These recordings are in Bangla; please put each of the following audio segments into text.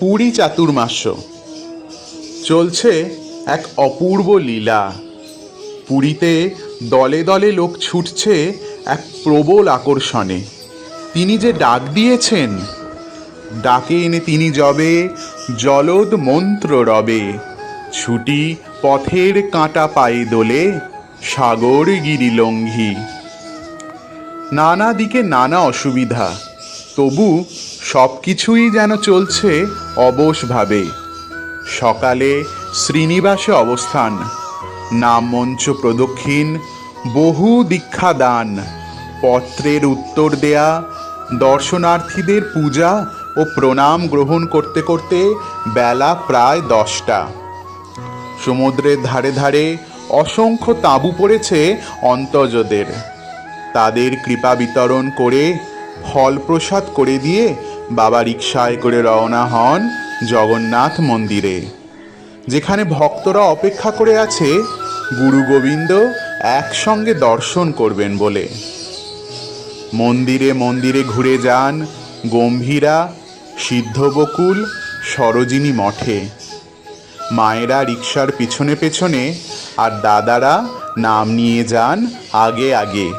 পুরী চাতুর্মাস্য। চলছে এক অপূর্ব লীলা। পুরীতে দলে দলে লোক ছুটছে এক প্রবল আকর্ষণে। তিনি যে ডাক দিয়েছেন ডাকে এনে তিনি যবে জলদ মন্ত্র রবে। ছুটি পথের কাঁটা পায়ে দোলে সাগর গিরি লঙ্ঘি। নানা দিকে নানা অসুবিধা, তবু সব কিছুই যেন চলছে অবশভাবে। সকালে শ্রীনিবাসে অবস্থান। নাম মঞ্চ প্রদক্ষিণ, বহু দীক্ষা দান, পত্রের উত্তর দেয়া, দর্শনার্থীদের পূজা ও প্রণাম গ্রহণ করতে করতে বেলা প্রায় দশটা। সমুদ্রের ধারে ধারে অসংখ্য তাঁবু পড়েছে অন্তর্জদের। তাদের কৃপা বিতরণ করে ফল প্রসাদ করে দিয়ে বাবা রিক্সায় করে রওনা হন জগন্নাথ মন্দিরে। যেখানে ভক্তরা অপেক্ষা করে আছে, গুরু গোবিন্দ একসঙ্গে দর্শন করবেন বলে। মন্দিরে মন্দিরে ঘুরে যান গম্ভীরা সিদ্ধবকুল সরোজিনী মঠে। মায়েরা রিক্সার পিছনে পেছনে আর দাদারা নাম নিয়ে যান আগে আগে।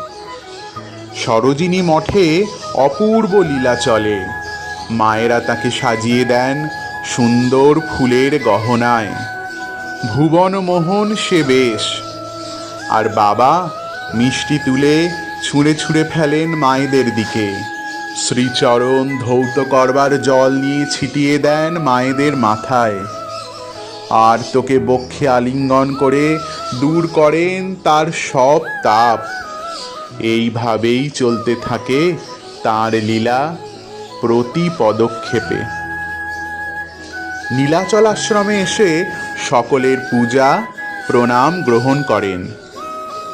সরোজিনী মঠে অপূর্ব লীলা চলে। মায়েরা তাকে সাজিয়ে দেন সুন্দর ফুলের গহনায়। ভুবন মোহন সে বেশ। আর বাবা মিষ্টি তুলে ছুঁড়ে ছুঁড়ে ফেলেন মায়েদের দিকে। শ্রীচরণ ধৌত করবার জল নিয়ে ছিটিয়ে দেন মায়েদের মাথায়। আর তোকে বক্ষে আলিঙ্গন করে দূর করেন তার সব তাপ। এইভাবেই চলতে থাকে তার লীলা। প্রতি পদক্ষেপে। নীলাচল আশ্রমে এসে সকলের পূজা, প্রণাম গ্রহণ করেন।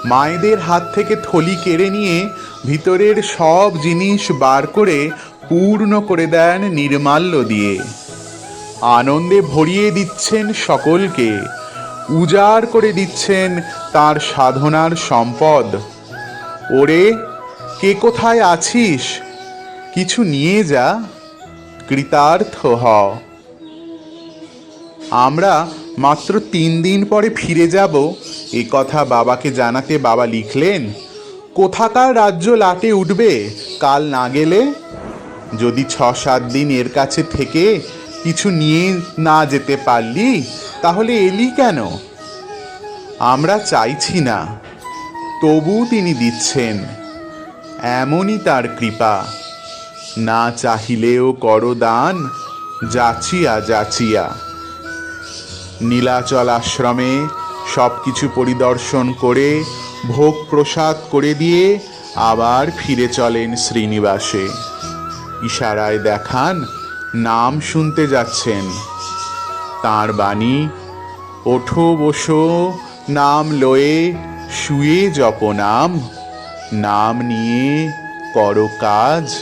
মায়েদের হাত থেকে থলি কেড়ে নিয়ে ভিতরের সব জিনিস বার করে পূর্ণ করে দেন নির্মাল্য দিয়ে। আনন্দে ভরিয়ে দিচ্ছেন সকলকে, উজাড় করে দিচ্ছেন তার সাধনার সম্পদ। ওরে, কে কোথায় আছিস? কিছু নিয়ে যা, কৃতার্থ হ আমরা মাত্র তিন দিন পরে ফিরে যাব। এ কথা বাবাকে জানাতে বাবা লিখলেন, কোথাকার রাজ্য লাটে উঠবে? কাল না গেলে? যদি ছ সাত দিন এর কাছে থেকে কিছু নিয়ে না যেতে পারলি, তাহলে এলি কেন? আমরা চাইছি না। তবু তিনি দিচ্ছেন, এমনই তার কৃপা। না চাহিলেও করো দান, যাচিয়া যাচিয়া। নীলাচল আশ্রমে সব কিছু পরিদর্শন করে, ভোগ প্রসাদ করে দিয়ে আবার ফিরে চলেন শ্রীনিবাসে। ইশারায় দেখান, নাম শুনতে যাচ্ছেন। তাঁর বাণী, ওঠো, বসো, নাম লয়ে, শুয়ে জপ নাম নাম নিয়ে করো কাজ।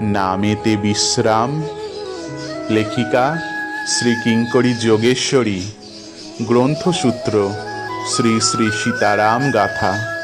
নামেতে বিশ্রাম। লেখিকা শ্রী কিঙ্করী যোগেশ্বরী। গ্রন্থসূত্র শ্রী শ্রী সীতারাম গাথা।